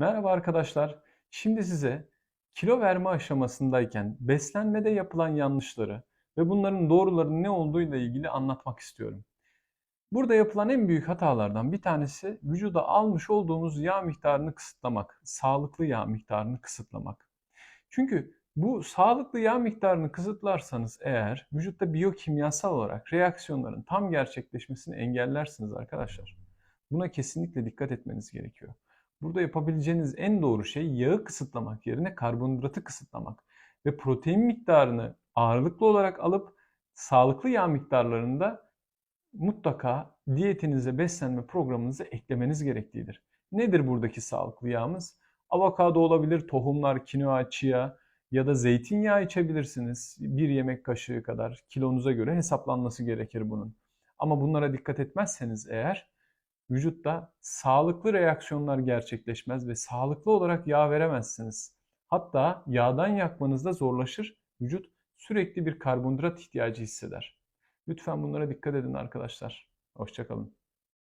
Merhaba arkadaşlar. Şimdi size kilo verme aşamasındayken beslenmede yapılan yanlışları ve bunların doğruların ne olduğuyla ilgili anlatmak istiyorum. Burada yapılan en büyük hatalardan bir tanesi vücuda almış olduğumuz yağ miktarını kısıtlamak, sağlıklı yağ miktarını kısıtlamak. Çünkü bu sağlıklı yağ miktarını kısıtlarsanız eğer vücutta biyokimyasal olarak reaksiyonların tam gerçekleşmesini engellersiniz arkadaşlar. Buna kesinlikle dikkat etmeniz gerekiyor. Burada yapabileceğiniz en doğru şey yağı kısıtlamak yerine karbonhidratı kısıtlamak ve protein miktarını ağırlıklı olarak alıp sağlıklı yağ miktarlarını da mutlaka diyetinize, beslenme programınıza eklemeniz gereklidir. Nedir buradaki sağlıklı yağımız? Avokado olabilir, tohumlar, kinoa, chia ya da zeytinyağı içebilirsiniz. Bir yemek kaşığı kadar kilonuza göre hesaplanması gerekir bunun. Ama bunlara dikkat etmezseniz eğer vücutta sağlıklı reaksiyonlar gerçekleşmez ve sağlıklı olarak yağ veremezsiniz. Hatta yağdan yakmanız da zorlaşır. Vücut sürekli bir karbonhidrat ihtiyacı hisseder. Lütfen bunlara dikkat edin arkadaşlar. Hoşçakalın.